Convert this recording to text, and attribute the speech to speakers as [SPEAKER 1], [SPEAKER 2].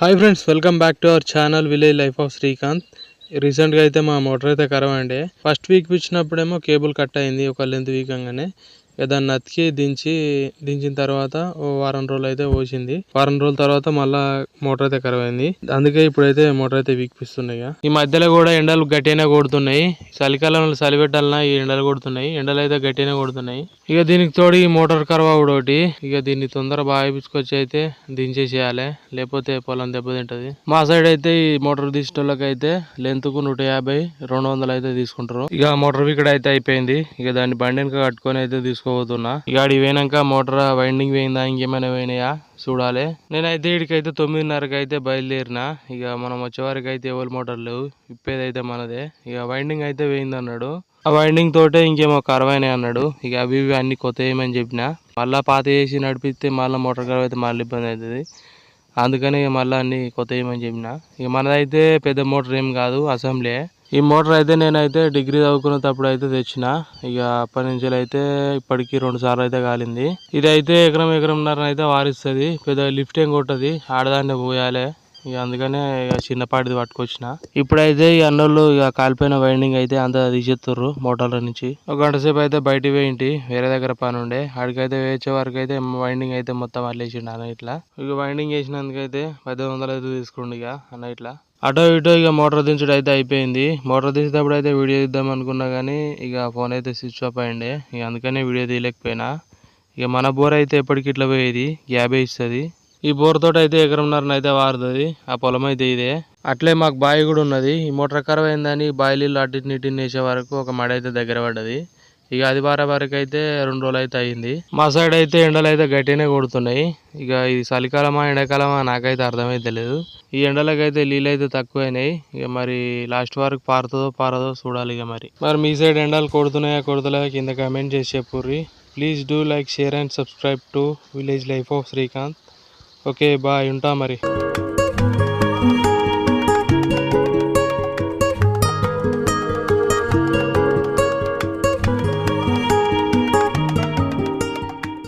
[SPEAKER 1] Hi friends welcome back to our channel village life of Srikanth రీసెంట్గా అయితే మా motor అయితే కరవండి అండి ఫస్ట్ వీక్ ఇచ్చినప్పుడేమో కేబుల్ కట్ అయింది ఒక లెంత్ వీక్ అనగానే ఇక దాన్ని అతికి దించి దించిన తర్వాత ఓ వారం రోజులు అయితే పోసింది. వారం రోజుల తర్వాత మళ్ళా మోటార్ అయితే ఖరాబ్ అయింది. అందుకే ఇప్పుడైతే మోటార్ అయితే విక్పిస్తున్నాయి ఇక. ఈ మధ్యలో కూడా ఎండలు గట్టిగానే కొడుతున్నాయి. చలికాలంలో చలి పెట్టాలన్నా ఈ ఎండలు కొడుతున్నాయి. ఎండలు అయితే గట్టిగానే కొడుతున్నాయి. ఇక దీనికి తోడు ఈ మోటార్ ఖరాబ్ ఒకటి. ఇక దీన్ని తొందర బాగా వేపించుకొచ్చి అయితే దించేసేయాలి. లేకపోతే పొలం దెబ్బతింటది మా సైడ్ అయితే ఈ మోటార్ తీసేటోళ్ళకి అయితే లెంత్కు నూట యాభై రెండు వందలు అయితే తీసుకుంటారు. ఇక మోటార్ ఇక్కడ అయితే అయిపోయింది. ఇక దాన్ని బండి కట్టుకొని అయితే తీసుకోబోతున్నా. ఇక ఆడి పోయినాక మోటార్ వైండింగ్ పోయిందా ఇంకేమైనా పోయినాయా? చూడాలి. నేనైతే ఇక్కడికైతే తొమ్మిదిన్నరకి అయితే బయలుదేరిన. ఇక మనం వచ్చేవారికి అయితే ఎవరి మోటార్ లేవు. ఇప్పేదైతే మనదే. ఇక వైండింగ్ అయితే పోయింది అన్నాడు ఆ వైండింగ్ తోటే ఇంకేమో కరవైనాయి అన్నాడు. ఇక అవి ఇవి అన్ని కొత్త ఏమని చెప్పిన. మళ్ళీ పాత చేసి నడిపిస్తే మళ్ళీ మోటార్ కరవ అయితే మళ్ళీ ఇబ్బంది అవుతుంది. అందుకని ఇక మళ్ళీ అన్ని కొత్త ఏమని చెప్పిన. ఇక మనదైతే పెద్ద మోటార్ ఏం కాదు అసెంబ్లీ ఈ మోటార్ అయితే నేనైతే డిగ్రీ చదువుకునేటప్పుడు అయితే తెచ్చిన. ఇక అప్పటి నుంచి అయితే ఇప్పటికి రెండు సార్లు అయితే కాలింది. ఇది అయితే ఎకరం ఎకరంన్నర అయితే వారిస్తుంది. పెద్ద లిఫ్ట్ ఏం కొట్టది. ఆడదాన్ని పోయాలి. ఇక అందుకనే ఇక చిన్నపాటిది పట్టుకొచ్చిన. ఇప్పుడైతే ఈ అన్నోళ్ళు ఇక కాలిపోయిన వైండింగ్ అయితే అంతా తీసేస్తుర్రు మోటార్ల నుంచి. ఒక గంట సేపు అయితే బయటికి పోయింటి వేరే దగ్గర పని ఉండే. ఆడికైతే వేసే వరకు అయితే వైండింగ్ అయితే మొత్తం అల్లేసిండు అన్న ఇట్లా. ఇక వైండింగ్ వేసినందుకైతే పద్దెనిమిది వందలు అయితే తీసుకుండు ఇక అన్న ఇట్లా. అటో ఇటో ఇక మోటార్ దించుడు అయితే అయిపోయింది. మోటార్ దించేటప్పుడు అయితే వీడియో తీద్దాం అనుకున్నా కానీ ఇక ఫోన్ అయితే స్విచ్ ఆఫ్ అయ్యిండే ఇక అందుకనే వీడియో తీయలేకపోయినా. ఇక మన బోర్ అయితే ఎప్పటికి ఇట్లా పోయేది? యాభై ఇస్తుంది. ఈ బోర్ తోట అయితే ఎకరంన్నర అయితే వారుతుంది. ఆ పొలం అయితే ఇదే. అట్లే మాకు బావి కూడా ఉన్నది. ఈ మోటార్ ఖరాబ్ అయిందని బావి నీళ్ళు అటు నీటిని వేసే వరకు ఒక మడ అయితే దగ్గర పడ్డది. ఇక అది వారం వరకు అయితే రెండు రోజులు అయితే అయింది. మా సైడ్ అయితే ఎండలు అయితే గట్టినే కొడుతున్నాయి. ఇక ఇది చలికాలమా ఎండాకాలమా నాకైతే అర్థమైతే లేదు. ఈ ఎండలకు అయితే నీళ్ళు అయితే తక్కువైనాయి. ఇక మరి లాస్ట్ వరకు పారుతుందో పారదో చూడాలి ఇక మరి. మరి మీ సైడ్ ఎండలు కొడుతున్నాయా కొడుతున్నాయా కింద కమెంట్ చేసి చెప్పుర్రి. Please do like share and subscribe to village life of Srikanth. Okay bye ఉంటా మరి.